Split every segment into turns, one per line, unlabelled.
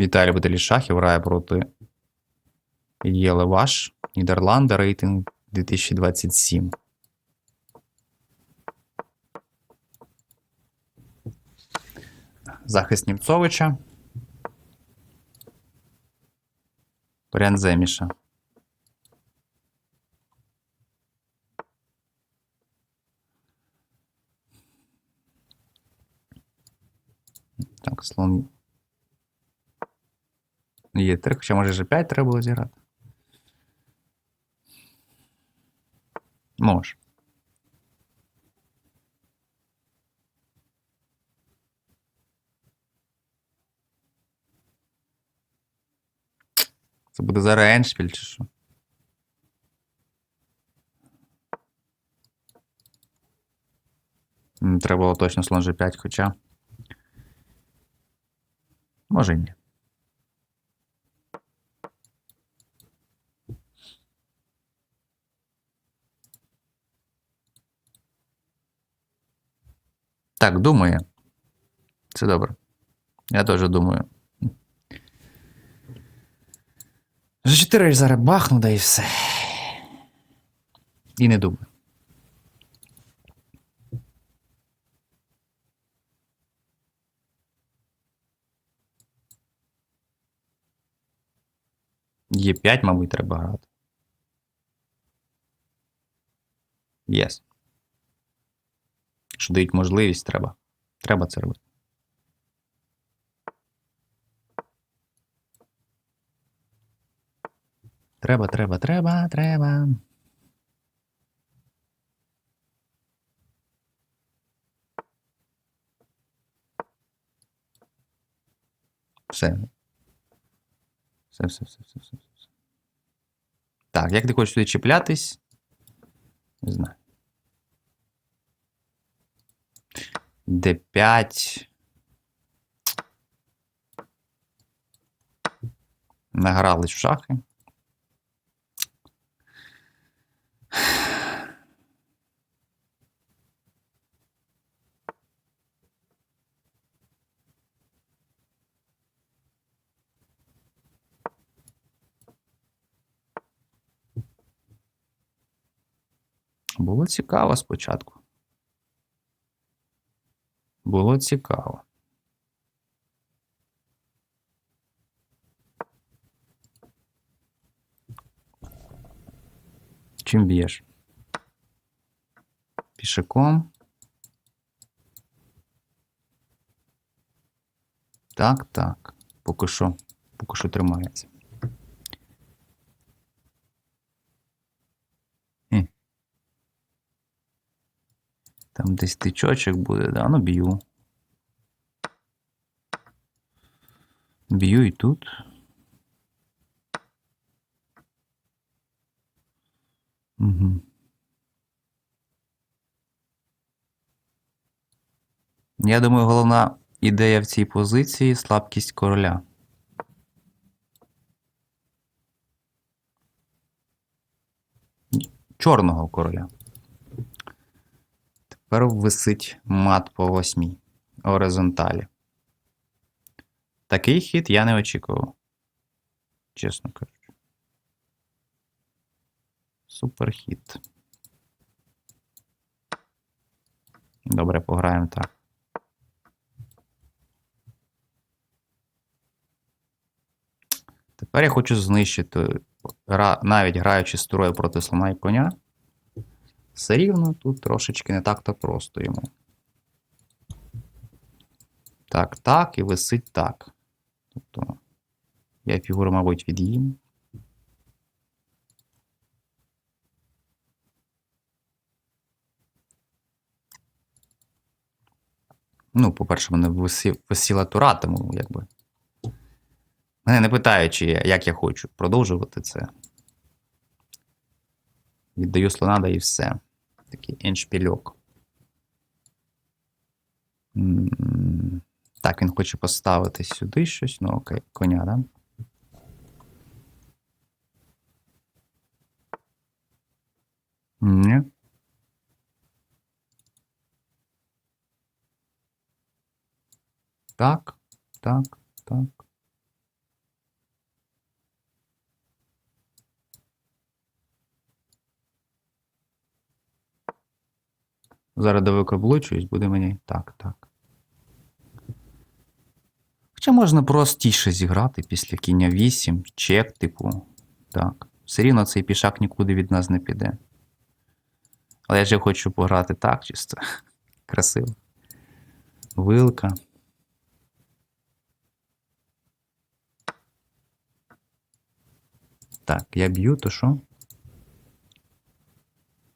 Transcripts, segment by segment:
Віталій Любитель шахів грає проти Єлеваш, Нідерланди, рейтинг 2027. Захист Німцовича. Варіант Земіша. Так, слон. Є 3, хоча може G5 треба було зіграти. Може. Це буде зараз Еншпіль чи що? Треба було точно слон G5, хоча. Може і ні. Так, думає. Це добре. Я теж думаю. За 4 зараз бахну, да і все. І не думаю. Є 5, мабуть, треба грати. Єс. Що дають можливість, треба. Треба це робити. Треба, треба, треба, треба. Все. Все, все, все, все, все, все. Так, як ти хочеш сюди чіплятись? Не знаю. Д5. Награлись в шахи. Було цікаво спочатку. Було цікаво. Чим б'єш? Пішаком. Так, так. Поки що. Поки що тримається. Там десь тичочок буде, да? Ну, б'ю. Б'ю і тут. Угу. Я думаю, головна ідея в цій позиції слабкість короля. Чорного короля. Тепер висить мат по восьмій горизонталі. Такий хід я не очікував. Чесно кажучи. Суперхід. Добре, пограємо так. Тепер я хочу знищити, навіть граючи з турою проти слона і коня. Все рівно тут трошечки не так-то просто йому. Так, так, і висить так. Тобто я фігуру, мабуть, від'їм. Ну, по-перше, мене висі- висіла тура, тому якби. Мене не питають, чи я, як я хочу продовжувати це. Віддаю слона, да і все. Такий еншпільок. М, Так, він хоче поставити сюди щось. Ну, окей, коня, да? Ні. Так, так, так. Зараз довикаблучуюсь, буде мені. Так, так. Хоча можна простіше зіграти після кіння 8, чек, типу. Так. Все рівно цей пішак нікуди від нас не піде. Але я ж хочу пограти так, чисто. Красиво. Вилка. Так, я б'ю, то що?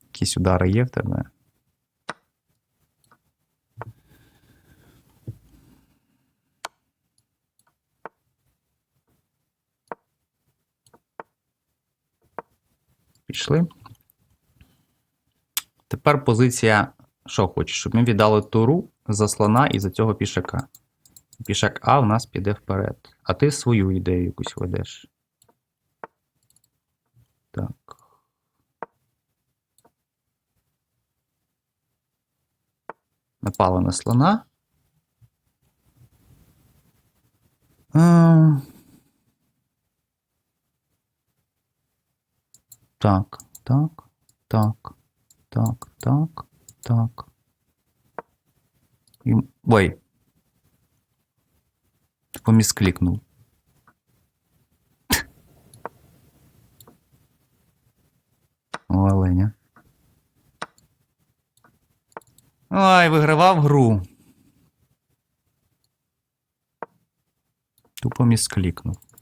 Якісь удари є в тебе? Пішли. Тепер позиція. Що хочеш? Щоб ми віддали туру за слона і за цього пішака. Пішак А в нас піде вперед. А ти свою ідею якусь ведеш. Так. Напали на слона. Так, так, так, так, так, так. І... Ой. Помісклікнув. О, оленя. Ой, вигравав гру. Тупо місклікнув.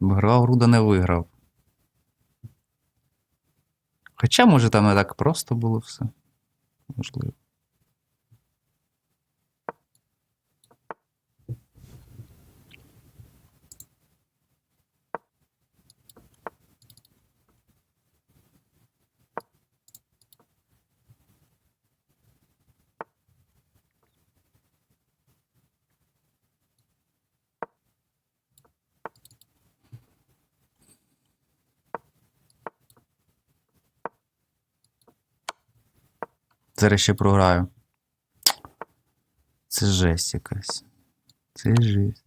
Вигравав Руда не виграв. Хоча, може, там не так просто було все. Можливо. Зараз ще програю. Це жесть якась. Це жесть.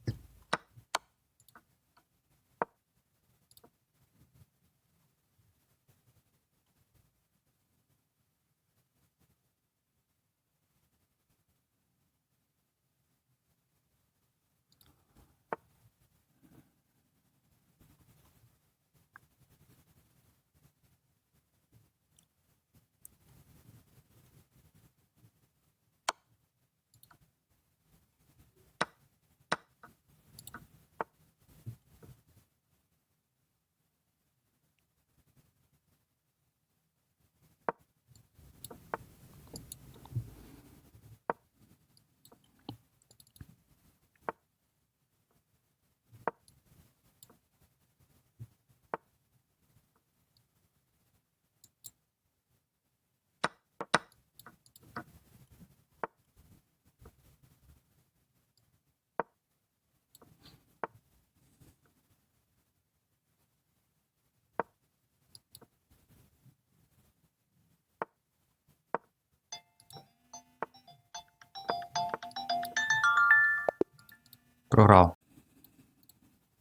Програв.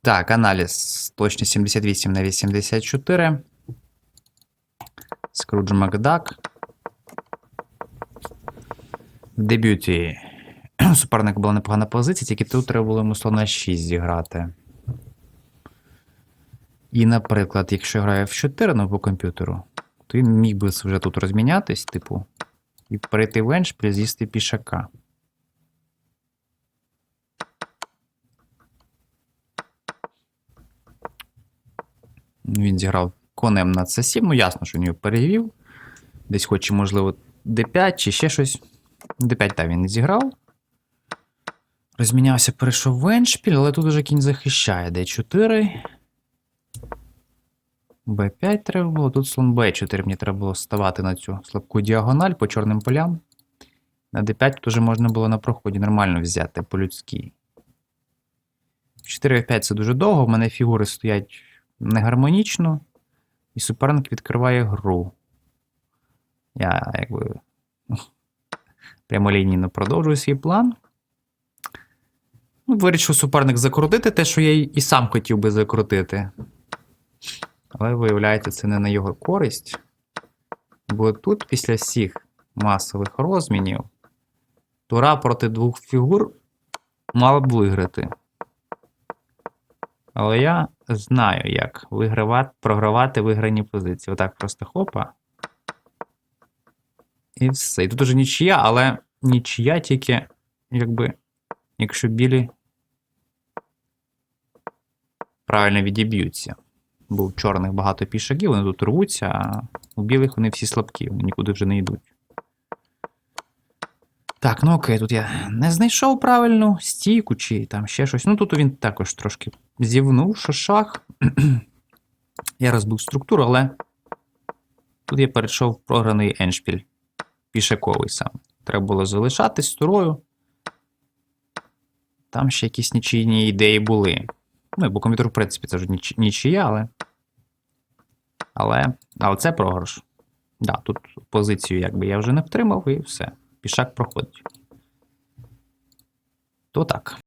Так, аналіз. Точність 78 на 84. Скрудж Макдак. В дебюті. У суперника була непогана позиція, тільки тут треба було йому слона 6 зіграти. І, наприклад, якщо грає в 4 ну, по комп'ютеру, то він міг би вже тут розмінятись, типу, і перейти в еншпіль, з'їсти пішака. Він зіграв конем на c7, ну ясно, що він його перевів. Десь хоче, можливо, d5 чи ще щось. d5 так він не зіграв. Розмінявся, перейшов в еншпіль, але тут уже кінь захищає. d4. b5 треба було. Тут слон b4. Мені треба було ставати на цю слабку діагональ по чорним полям. На d5 тут уже можна було на проході нормально взяти по-людськи. 4 f5 це дуже довго. В мене фігури стоять негармонічно, і суперник відкриває гру. Я якби прямолінійно продовжую свій план. Ну, Вирішив суперник закрутити те, що я і сам хотів би закрутити. Але виявляється, це не на його користь. Бо тут, після всіх масових розмінів, тура проти двох фігур мала б виграти. Але я знаю, як вигравати, програвати виграні позиції. Отак просто хопа. І все. І тут уже нічия, але нічия тільки, якби, якщо білі правильно відіб'ються. Бо у чорних багато пішаків, вони тут рвуться, а у білих вони всі слабкі, вони нікуди вже не йдуть. Так, ну окей, тут я не знайшов правильну стійку чи там ще щось. Ну тут він також трошки зівнув, що шах. я розбив структуру, але тут я перейшов програний еншпіль. Пішаковий сам. Треба було залишатись з турою. Там ще якісь нічийні ідеї були. Ну, бо комп'ютер, в принципі, це ж ніч, нічия, але. Але. Але це програш. Да, тут позицію якби я вже не втримав, і все. Пішак проходить. То так.